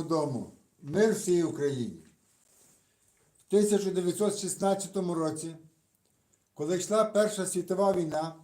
дому. Мир всій Україні. В 1916 році, коли йшла Перша світова війна,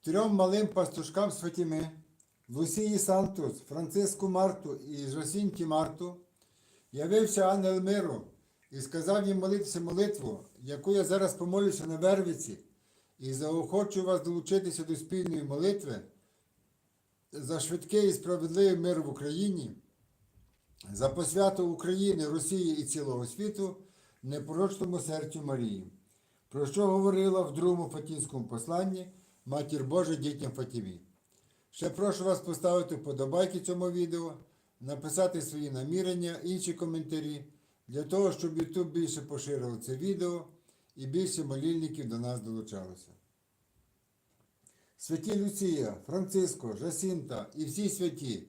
трьом малим пастушкам з Фатіми, Лусії Сантус, Франциску Марту і Жосінті Марту, явився ангел миру і сказав їм молитися молитву, яку я зараз помолюся на Вервиці, і заохочу вас долучитися до спільної молитви за швидкий і справедливий мир в Україні за посвяту України, Росії і цілого світу непорочному серцю Марії, про що говорила в другому Фатінському посланні Матір Божа дітям Фатімі. Ще прошу вас поставити вподобайки цьому відео, написати свої намірення, інші коментарі, для того, щоб YouTube більше поширив це відео і більше молільників до нас долучалося. Святі Люція, Франциско, Жасінта і всі святі,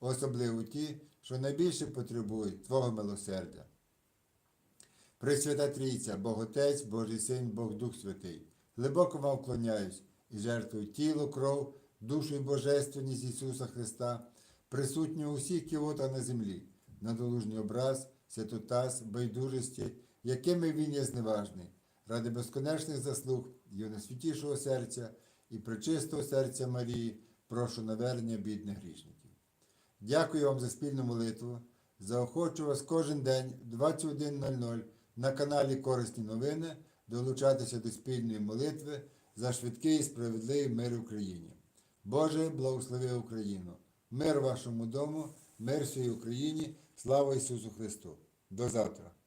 особливо ті, що найбільше потребують Твого милосердя. Пресвята Трійця, Бог Отець, Божий Син, Бог Дух Святий, глибоко вам вклоняюсь і жертвую тіло, кров, душу і божественність Ісуса Христа, присутню у всіх ківотах на землі, надолужний образ, святотас, байдужості, якими Він є зневажний, ради безконечних заслуг Його найсвятішого серця і пречистого серця Марії, прошу навернення бідних грішників. Дякую вам за спільну молитву. Заохочу вас кожен день в 21.00 на каналі Корисні новини долучатися до спільної молитви за швидкий і справедливий мир в Україні. Боже, благослови Україну! Мир вашому дому, мир всій Україні, слава Ісусу Христу! До завтра!